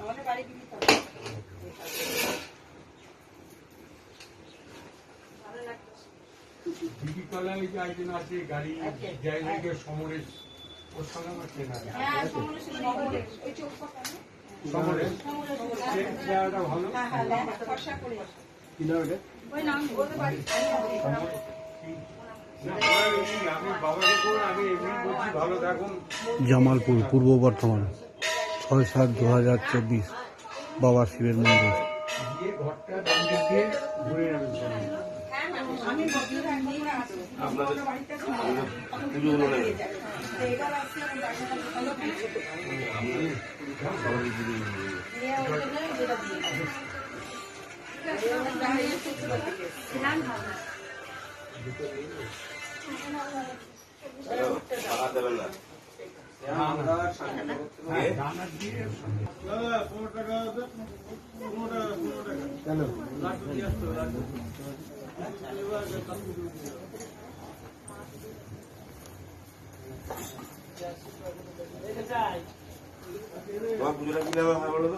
আমাদের বাড়ি কি ভালো লাগছে যে একজন আছে গাড়ি জায়গাকে সমরেশ। ওর সঙ্গে আমার চেনা। হ্যাঁ সমরেশ জায়গাটা ভালো? হ্যাঁ হ্যাঁ হ্যাঁ, ফর্সা করে ওই নাম ওদের বাড়ি জামালপুর পূর্ব বর্ধমান ছয় সাত দু হাজার চব্বিশ বাবা শিবের মন্দির। বাড়িতে আছে না? তখন পুজো হয়ে যাবে তো পুজোটা বলো